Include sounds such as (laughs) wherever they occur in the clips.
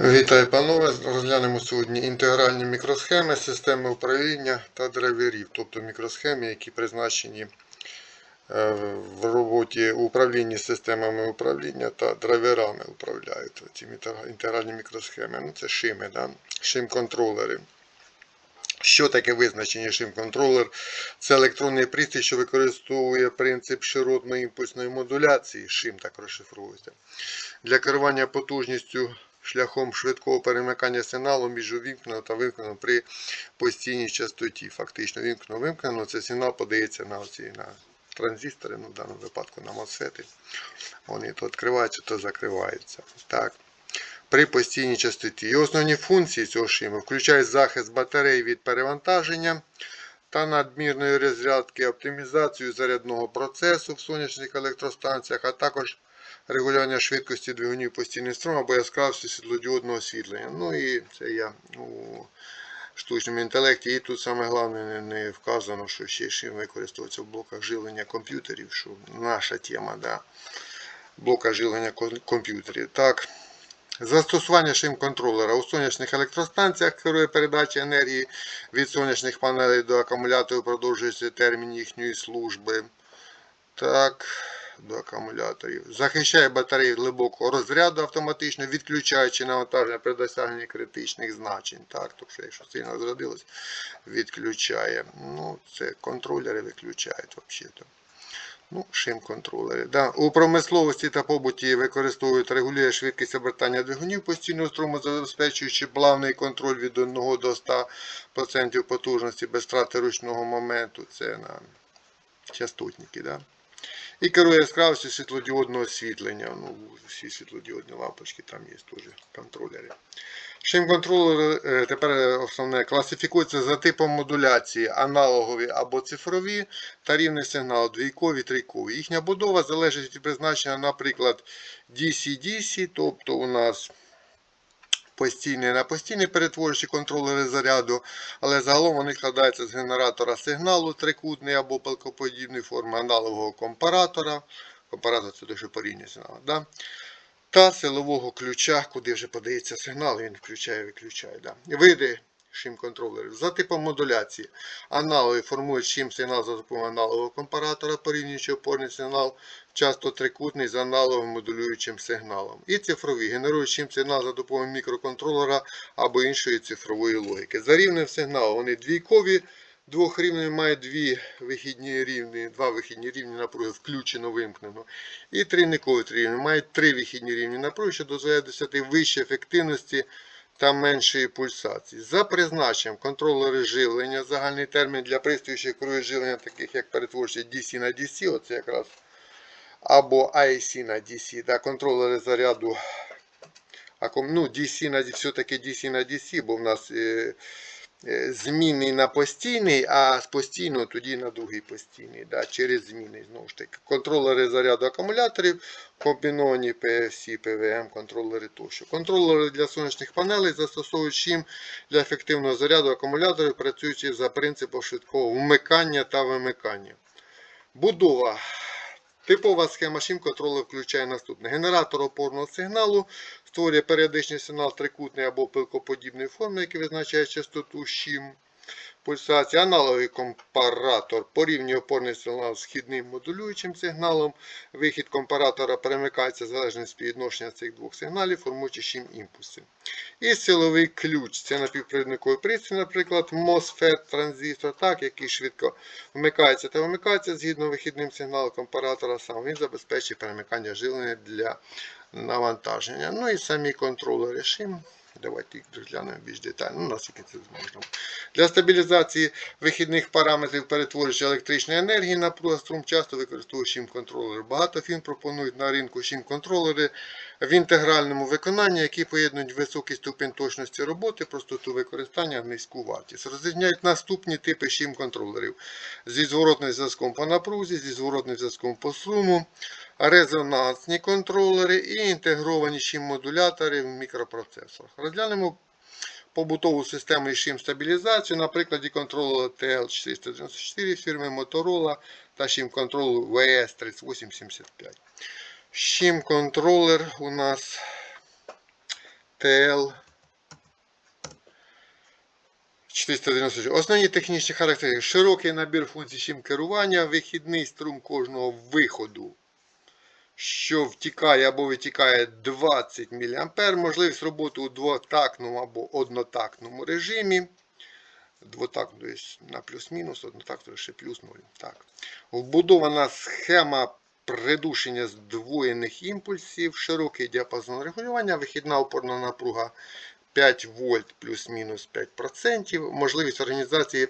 Вітаю, панове! Розглянемо сьогодні інтегральні мікросхеми, системи управління та драйверів, тобто мікросхеми, які призначені е, в роботі управлінні системами управління та драйверами управляють. Ці інтегральні мікросхеми. Ну, це шими, да? шим-контролери. Що таке визначення шим-контролер? Це електронний пристрій, що використовує принцип широтної імпульсної модуляції, шим так розшифровується, для керування потужністю шляхом швидкого перемикання сигналу між увімкнено та вимкнено при постійній частоті. Фактично вімкнено вимкнено, це сигнал подається на оці на транзистори, ну в даному випадку на MOSFET. Вони то відкриваються, то закриваються. Так. При постійній частоті. І основні функції цього шиму включають захист батарей від перевантаження та надмірної розрядки, оптимізацію зарядного процесу в сонячних електростанціях, а також регулювання швидкості двигунів постійний струм або яскравості світлодіодного освітлення. Ну і це я у штучному інтелекті. І тут саме головне не, не вказано, що ще шим використовується в блоках живлення комп'ютерів, що наша тема, да. блока живлення комп'ютерів. Так. Застосування шим-контролера у сонячних електростанціях керує передача енергії від сонячних панелей до акумуляторів, продовжується термін їхньої служби. Так, до акумуляторів. Захищає батареї глибокого розряду автоматично, відключаючи навантаження при досягненні критичних значень. Так, тобто, якщо сильно розрядилось, відключає. Ну, це контролери виключають взагалі-то. Ну, шим-контролери. Да. У промисловості та побуті використовують регулює швидкість обертання двигунів постійного струму, забезпечуючи плавний контроль від 1 до 100% потужності без втрати ручного моменту. Це на частотники. Да. І керує яскравістю світлодіодного освітлення. Ну, всі світлодіодні лампочки там є теж контролери. Шим-контролери е, тепер основне класифікуються за типом модуляції аналогові або цифрові та рівний сигнал двійкові, трійкові. Їхня будова залежить від призначення, наприклад, DC-DC, тобто у нас постійний на постійний перетворюючі контролери заряду, але загалом вони складаються з генератора сигналу трикутний або пилкоподібної форми аналогового компаратора. Компаратор це дуже порівнює сигнал. Да? Та силового ключа, куди вже подається сигнал, він включає і виключає. Да. Види шим-контролерів. За типом модуляції. Аналоги формують шим сигнал за допомогою аналогового компаратора, порівнюючи опорний сигнал, часто трикутний з аналоговим модулюючим сигналом. І цифрові генерують шим сигнал за допомогою мікроконтролера або іншої цифрової логіки. За рівнем сигналу вони двійкові. Двох рівнів має дві вихідні рівні, два вихідні рівні напруги включено, вимкнено. І трійникові рівні мають три вихідні рівні напруги, що дозволяє досягти вищої ефективності та меншої пульсації. За призначенням контролери живлення, загальний термін для пристроїв, що керують живлення, таких як перетворюючи DC на DC, оце якраз, або IC на DC, да, контролери заряду. Ну, DC на все-таки DC на DC, бо в нас е, е, змінний на постійний, а з постійного тоді на другий постійний, да, через зміни. Знову ж таки, контролери заряду акумуляторів, комбіновані PFC, PWM, контролери тощо. Контролери для сонячних панелей застосовують чим для ефективного заряду акумуляторів, працюючи за принципом швидкого вмикання та вимикання. Будова. Типова схема шим-контролу включає наступне. Генератор опорного сигналу створює періодичний сигнал трикутний або пилкоподібної форми, який визначає частоту щим. Пульсація. Аналоговий компаратор порівнює опорний сигнал з східним модулюючим сигналом. Вихід компаратора перемикається залежно від співвідношення цих двох сигналів, формуючи щим імпульси. І силовий ключ. Це напівпровідниковий пристрій, наприклад, MOSFET транзистор, так, який швидко вмикається та вимикається згідно вихідним сигналом компаратора. Сам він забезпечує перемикання живлення для навантаження. Ну і самі контролери шим. Давайте їх розглянемо більш детально, ну, наскільки це зможемо. Для стабілізації вихідних параметрів перетворюючи електричної енергії на струм часто використовують шим-контролери. Багато фірм пропонують на ринку шим-контролери в інтегральному виконанні, які поєднують високий ступінь точності роботи, простоту використання, низьку вартість. Розрізняють наступні типи шим-контролерів зі зворотним зв'язком по напрузі, зі зворотним зв'язком по струму, резонансні контролери і інтегровані шим-модулятори в мікропроцесорах. Розглянемо побутову систему і шим стабілізацію на прикладі контролера TL494 фірми Motorola та шим контролеру VS3875. Шим контролер у нас ТЛ 496. Основні технічні характеристики. Широкий набір функцій чим керування, вихідний струм кожного виходу, що втікає або витікає 20 мА, можливість роботи у двотактному або однотактному режимі. Двотактно, то на плюс-мінус, однотактно ще плюс 0. Так. Вбудована схема придушення здвоєних імпульсів, широкий діапазон регулювання, вихідна опорна напруга 5 вольт плюс-мінус 5%, можливість організації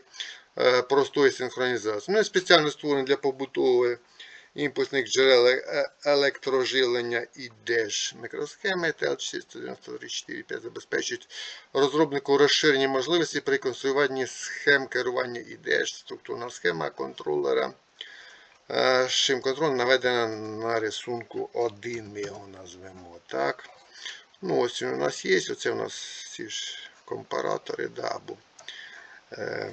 е, простої синхронізації. Ну спеціально створений для побутової імпульсних джерел е, електроживлення і DESH мікросхеми TL49345 забезпечують розробнику розширені можливості при конструюванні схем керування і DESH, структурна схема контролера. Е, Шим контроль наведена на рисунку 1, ми його назвемо так. Ну, ось він у нас є. Оце у нас ці ж компаратори, да, або е,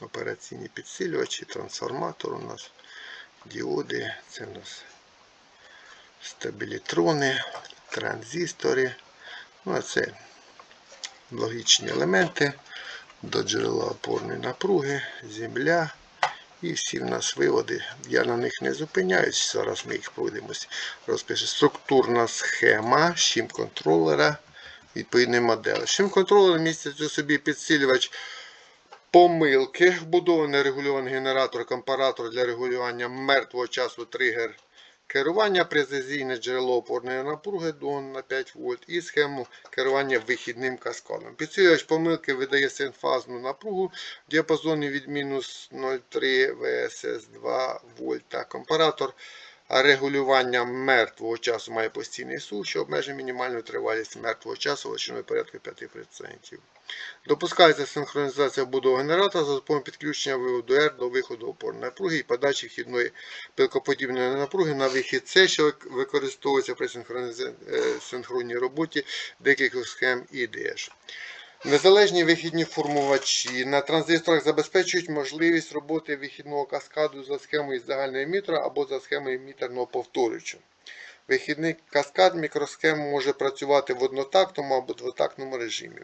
операційні підсилювачі, трансформатор у нас, діоди, це у нас стабілітрони, транзистори. Ну, а це логічні елементи до джерела опорної напруги, земля. І всі в нас виводи. Я на них не зупиняюсь. Зараз ми їх подивимось. Розпише Структурна схема щим контролера відповідної моделі. Щим контролер містить у собі підсилювач помилки, вбудований регульований генератор, компаратор для регулювання мертвого часу тригер керування, прецизійне джерело опорної напруги дон на 5 вольт і схему керування вихідним каскадом. Підсилювач помилки видає синфазну напругу в діапазоні від мінус 0,3 ВСС 2 вольта. Компаратор регулювання мертвого часу має постійний сух, що обмежує мінімальну тривалість мертвого часу величиною порядку 5%. Допускається синхронізація вбудови генератора за допомогою підключення виводу R до виходу опорної напруги і подачі вхідної пилкоподібної напруги на вихід С, що використовується при е, синхронній роботі декількох схем IDH. Незалежні вихідні формувачі на транзисторах забезпечують можливість роботи вихідного каскаду за схемою загального емітера або за схемою емітерного повторювача. Вихідний каскад мікросхем може працювати в однотактному або двотактному режимі.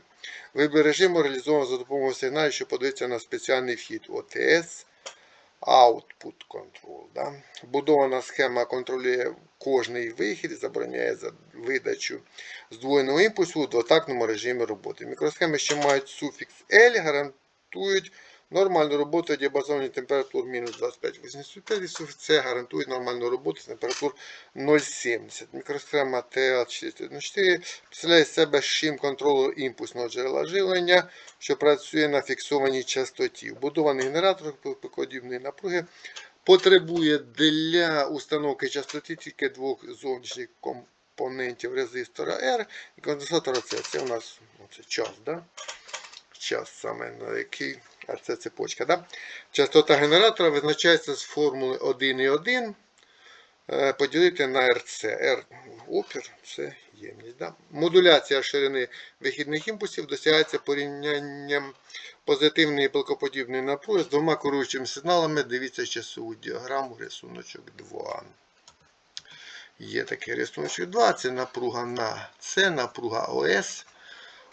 Вибір режиму реалізовано за допомогою сигналів, що подається на спеціальний вхід OTS Output Control. Да? Будована схема контролює кожний вихід і забороняє за видачу здвоєного імпульсу у двотактному режимі роботи. Мікросхеми, що мають суфікс L, гарантують нормальну роботу діапазоні температур мінус 25-85 і суфікс C нормальну роботу з температур 0,70. Мікросхема TL414 представляє з себе шим контролер імпульсного джерела живлення, що працює на фіксованій частоті. Вбудований генератор подібної напруги потребує для установки частоти тільки двох зовнішніх компонентів резистора R і конденсатора C. Це у нас оце час, да? час саме на який, а це цепочка. Да? Частота генератора визначається з формули 1,1 е, поділити на RC. R опір це ємність. Да? Модуляція ширини вихідних імпульсів досягається порівнянням позитивної пилкоподібної напруги з двома керуючими сигналами. Дивіться часову діаграму, рисуночок 2. Є такий рисуночок 2, це напруга на С, напруга ОС.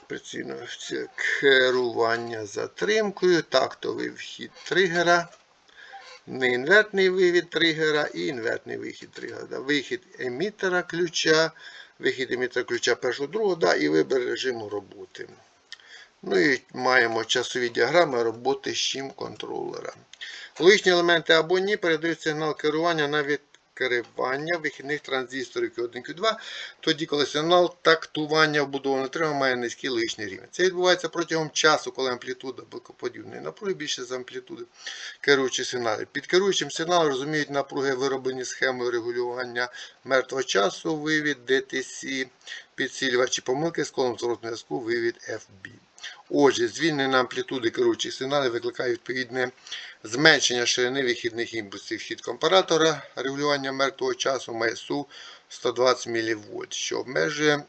Прицільно керування затримкою, тактовий вхід тригера, неінвертний вивід тригера і інвертний вихід тригера. Вихід емітера ключа, вихід емітера ключа першого другого да, і вибір режиму роботи. Ну і маємо часові діаграми роботи щим контролера. Логічні елементи або ні передають сигнал керування на відкривання вихідних транзисторів Q1 Q2, тоді, коли сигнал тактування вбудованого трима має низький логічний рівень. Це відбувається протягом часу, коли амплітуда блокоподібної напруги більше за амплітуди керуючих сигналів. Під керуючим сигналом розуміють напруги, вироблені схемою регулювання мертвого часу, вивід DTC, підсилювачі помилки з колом зворотного зв'язку, вивід FB. Отже, звільнення амплітуди керуючих сигналів викликає відповідне зменшення ширини вихідних імпульсів. Хід компаратора регулювання мертвого часу має су 120 мВ, що обмежує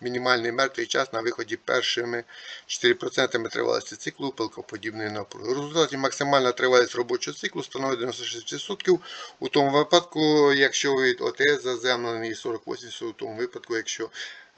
мінімальний мертвий час на виході першими 4% тривалості циклу пилкоподібної напруги. У результаті максимальна тривалість робочого циклу становить 96% у тому випадку, якщо від ОТС заземлений і 48% у тому випадку, якщо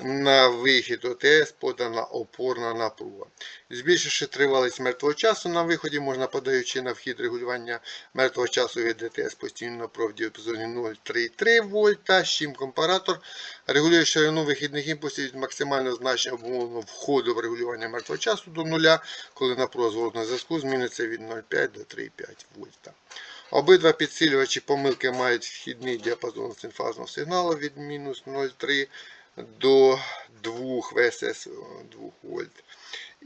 на вихід ОТС подана опорна напруга. Збільшивши тривалість мертвого часу на виході, можна подаючи на вхід регулювання мертвого часу від ДТС постійно в діапазоні 0,33 вольта, з чим компаратор регулює ширину вихідних імпульсів від максимального значення обумовленого входу в регулювання мертвого часу до нуля, коли напруга зворотного зв'язку зміниться від 0,5 до 3,5 вольта. Обидва підсилювачі помилки мають вхідний діапазон синфазного сигналу від мінус 0,3 до 2 ВСС 2 вольт.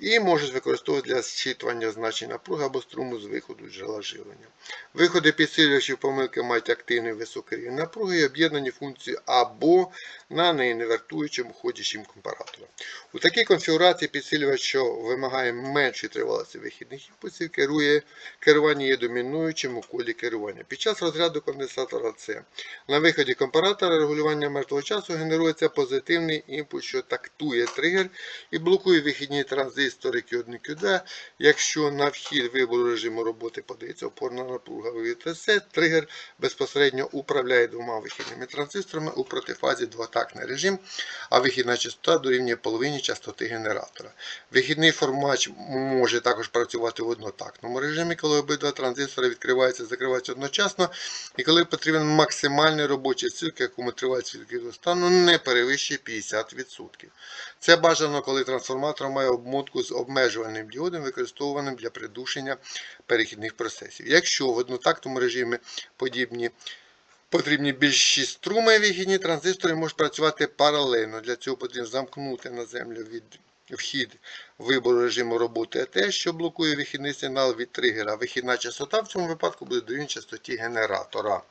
І можуть використовувати для зчитування значень напруги або струму з виходу джерела живлення. Виходи підсилювачів помилки мають активний високий рівень напруги і об'єднані функції або на неінвертуючому ходячим компаратора. У такій конфігурації підсилювач, що вимагає меншої тривалості вихідних імпульсів, керує керування є домінуючим у колі керування. Під час розряду конденсатора С на виході компаратора регулювання мертвого часу генерується позитивний імпульс, що тактує тригер і блокує вихідні транзистори Q1 Q2. Якщо на вхід вибору режиму роботи подається опорна напруга ВТС, тригер безпосередньо управляє двома вихідними транзисторами у протифазі двотактний режим, а вихідна частота дорівнює половині частоти генератора. Вихідний формач може також працювати в однотактному режимі, коли обидва транзистори відкриваються і закриваються одночасно, і коли потрібен максимальний робочий цикл, якому тривалість відкритого стану не перевищує 50%. Це бажано, коли трансформатор має обмотку з обмежувальним діодом, використовуваним для придушення перехідних процесів. Якщо в однотактному режимі подібні потрібні більші струми, вихідні транзистори можуть працювати паралельно. Для цього потрібно замкнути на землю від вхід вибору режиму роботи АТ, що блокує вихідний сигнал від тригера. Вихідна частота в цьому випадку буде дорівнювати частоті генератора.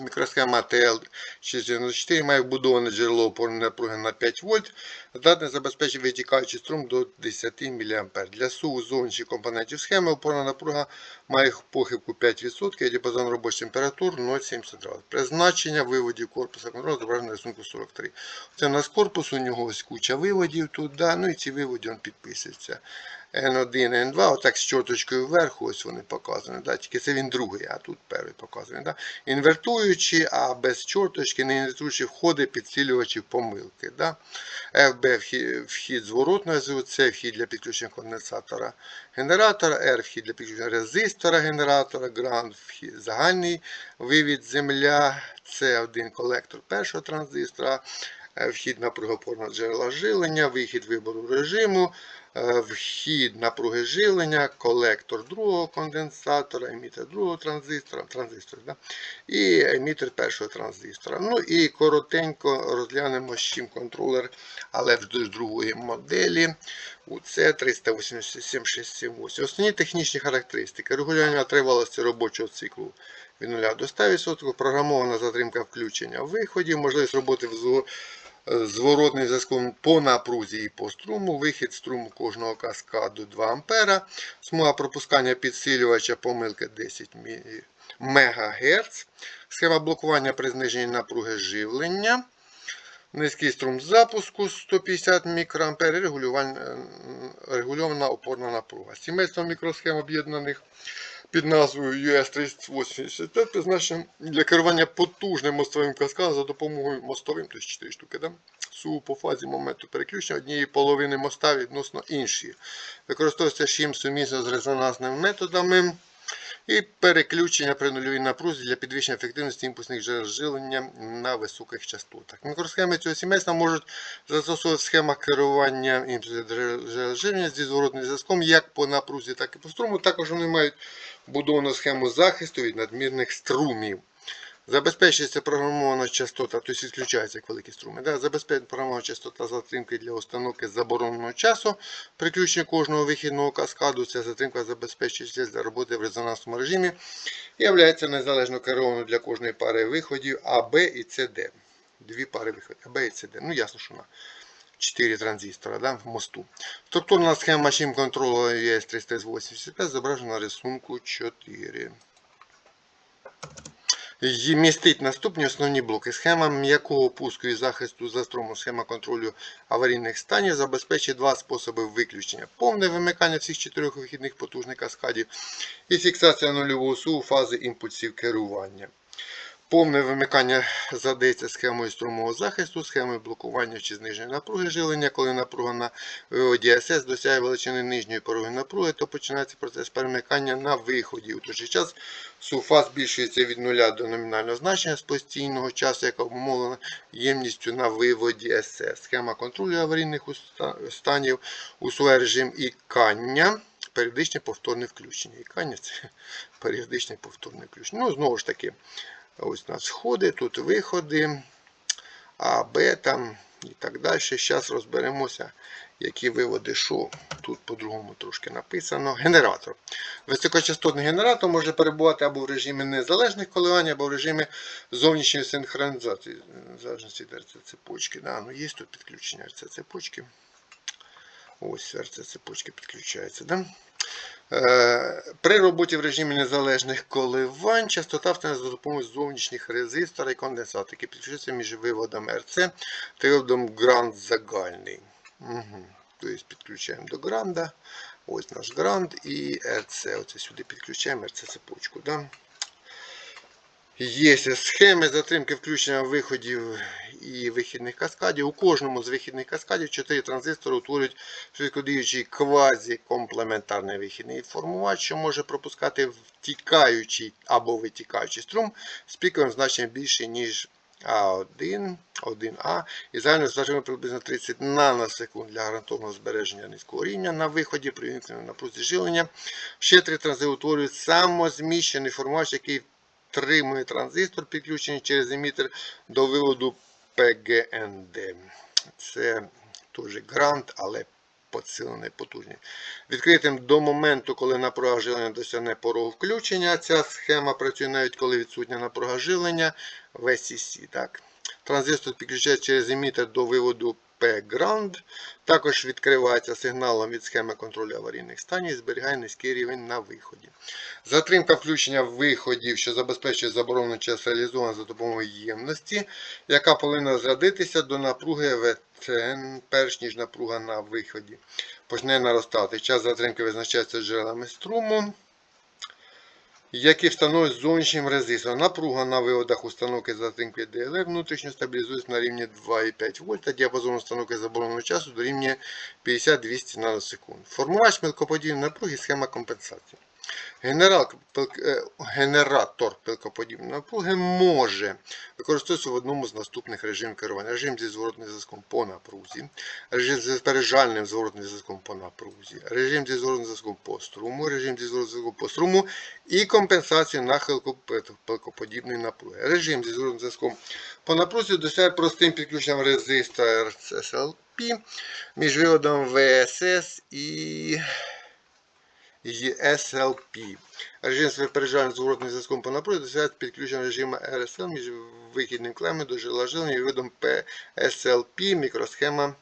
Мікросхема TL694 має вбудоване джерело опорної напруги на 5 вольт, здатне забезпечити витікаючий струм до 10 мА. Для суву зовнішніх компонентів схеми опорна напруга має похибку 5% і діапазон робочих температур 0,70 градусів. Призначення виводів корпуса контролю зображено на рисунку 43. Це у нас корпус, у нього ось куча виводів тут, ну і ці виводи він підписується. N1, N2, отак з чорточкою вверху, ось вони показані. Да? Тільки це він другий, а тут перший показаний. Да? Інвертуючи, а без чорточки, не інвертуючи входи підсилювачів помилки. Да? FB вхід, вхід зворотного зв'язку, вхід для підключення конденсатора генератора, R вхід для підключення резистора генератора, Ground вхід загальний вивід земля, це один колектор першого транзистора, вхід вхід пригопорне джерела жилення, вихід вибору режиму, е, вхід напруги жилення, колектор другого конденсатора, емітер другого транзистора, транзистор, да? і емітер першого транзистора. Ну і коротенько розглянемо з чим контролер, але з другої моделі. UC 387 Основні технічні характеристики. Регулювання тривалості робочого циклу від 0 до 100%, програмована затримка включення виходів, можливість роботи в зво- е, зв'язком по напрузі і по струму, вихід струму кожного каскаду 2 А, смуга пропускання підсилювача помилки 10 МГц, схема блокування при зниженні напруги живлення. Низький струм запуску 150 мікроампер регульована опорна напруга. Сімейство мікросхем об'єднаних під назвою US385 призначена для керування потужним мостовим каскадом за допомогою мостовим, тобто 4 штуки, да? су по фазі моменту переключення однієї половини моста відносно іншої. Використовується шим сумісно з резонансними методами. І переключення при нульовій напрузі для підвищення ефективності імпульсних джерел живлення на високих частотах. Мікросхеми цього сімейства можуть застосовувати в керування імпульсних джерел живлення зі зворотним зв'язком як по напрузі, так і по струму. Також вони мають будовану схему захисту від надмірних струмів. Забезпечується програмована частота, тобто відключається як великі струми. Да? Забезпечується програмована частота затримки для установки забороненого часу. Приключення кожного вихідного каскаду. Ця затримка забезпечується для роботи в резонансному режимі і є незалежно керованою для кожної пари виходів А, Б і С, Д. Дві пари виходів А, Б і С, Д. Ну ясно, що на 4 транзистора да, в мосту. Структурна схема чим контролю ES385 зображена на рисунку 4. Містить наступні основні блоки. Схема м'якого пуску і захисту за струму, схема контролю аварійних станів забезпечує два способи виключення. Повне вимикання всіх чотирьох вихідних потужних каскадів і фіксація нульового суву фази імпульсів керування. Повне вимикання задається схемою струмового захисту, схемою блокування чи зниження напруги жилення. Коли напруга на виводі СС досягає величини нижньої пороги напруги, то починається процес перемикання на виході. У той же час суфа збільшується від нуля до номінального значення з постійного часу, яка обумовлена ємністю на виводі СС. Схема контролю аварійних станів усуває режим ікання. Періодичне повторне включення. Ікання це (laughs) періодичне повторне включення. Ну, знову ж таки, ось у нас входи, тут виходи, А, Б там і так далі. Зараз розберемося, які виводи, що тут по-другому трошки написано. Генератор. Високочастотний генератор може перебувати або в режимі незалежних коливань, або в режимі зовнішньої синхронізації. Залежності від РЦ цепочки. Да, ну є тут підключення РЦ цепочки. Ось РЦ цепочки підключається. Да? Е, При роботі в режимі незалежних коливань частота встановлюється за допомогою зовнішніх резистора і конденсатора, які підключаються між виводом РЦ та виводом гранд загальний. Угу. Тобто підключаємо до гранда. Ось наш гранд і РЦ. Оце сюди підключаємо РЦ цепочку. Да? Є схеми затримки включення виходів і вихідних каскадів. У кожному з вихідних каскадів 4 транзистори утворюють швидкодіючий квазікомплементарний вихідний формувач, що може пропускати втікаючий або витікаючий струм з піковим значенням більше, ніж А1, 1А і загальною значенням приблизно 30 наносекунд для гарантованого збереження низького рівня на виході при виникненні напрузі жилення. Ще три транзистори утворюють самозміщений формувач, який втримує транзистор, підключений через емітер до виводу PGND. Це теж грант, але посилений потужний. Відкритим до моменту, коли напруга жилення досягне порогу включення. Ця схема працює навіть коли відсутня напруга жилення в SEC. Так. Транзистор підключається через емітер до виводу P-Ground. Також відкривається сигналом від схеми контролю аварійних станів і зберігає низький рівень на виході. Затримка включення виходів, що забезпечує заборонений час реалізована за допомогою ємності, яка повинна зрядитися до напруги ВТН, перш ніж напруга на виході. Почне наростати. Час затримки визначається джерелами струму, які встановлюють зовнішнім резистором. Напруга на виводах установки затримки ДЛР внутрішньо стабілізується на рівні 2,5 вольта, діапазон установки забороненого часу дорівнює 50-200 наносекунд. Формувач мелкоподібної напруги схема компенсації. Е, генератор пилкоподібної напруги може використовуватися в одному з наступних режимів керування. Режим зі зворотним зв'язком по напрузі, режим зі пережальним зворотним зв'язком по напрузі, режим зі зворотним зв'язком по струму, режим зі зворотним зв'язком по струму і компенсацію нахилку пилкоподібної напруги. Режим зі зворотним зв'язком по напрузі досягає простим підключенням резистора RCSLP між виводом ВСС і і SLP. Режим з випереджальним зворотним зв'язком по напругі досягається підключенням режиму RSL між вихідним клемом до жила і видом PSLP, мікросхема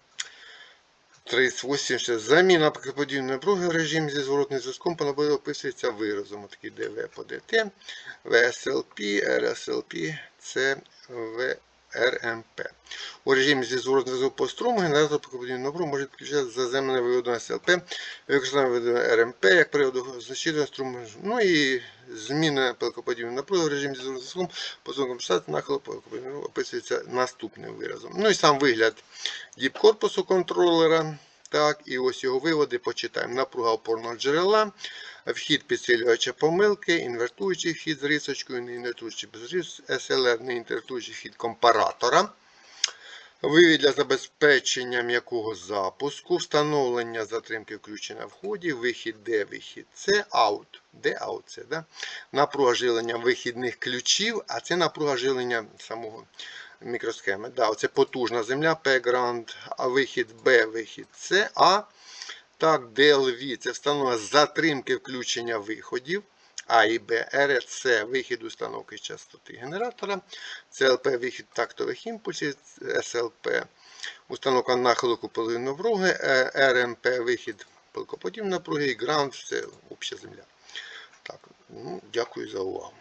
38. Заміна подібної напруги в режимі зі зворотним зв'язком по напругі описується виразом. Отакий ДВ по ДТ, VSLP, RSLP, CVRMP. У режимі зі зворотним зв'язком по струму генератор подібної напруги може підключати заземлене виводом СЛП, використання виводу РМП як приводу значительного струму. Ну і зміна пилкоподібної напруги в режимі зі зворотним зв'язком по зону компенсації нахилу пилкоподібної описується наступним виразом. Ну і сам вигляд діп корпусу контролера. Так, і ось його виводи почитаємо. Напруга опорного джерела, вхід підсилювача помилки, інвертуючий вхід з рисочкою, не без рис, СЛР, не інвертуючий вхід компаратора. Вивід для забезпечення м'якого запуску, встановлення затримки включення в ході, вихід Д, вихід С, аут. Де аут це, да? Напруга жилення вихідних ключів, а це напруга жилення самого мікросхеми. Да, Оце потужна земля P-Grand, а вихід Б, вихід С, А. Так, DLV це встановлення затримки включення виходів. А і Б, РС вихід установки частоти генератора, ЦЛП вихід тактових імпульсів, СЛП установка нахилу куполової напруги, е, РМП вихід пилкоподібної напруги і граунд це обща земля. Так, ну, дякую за увагу.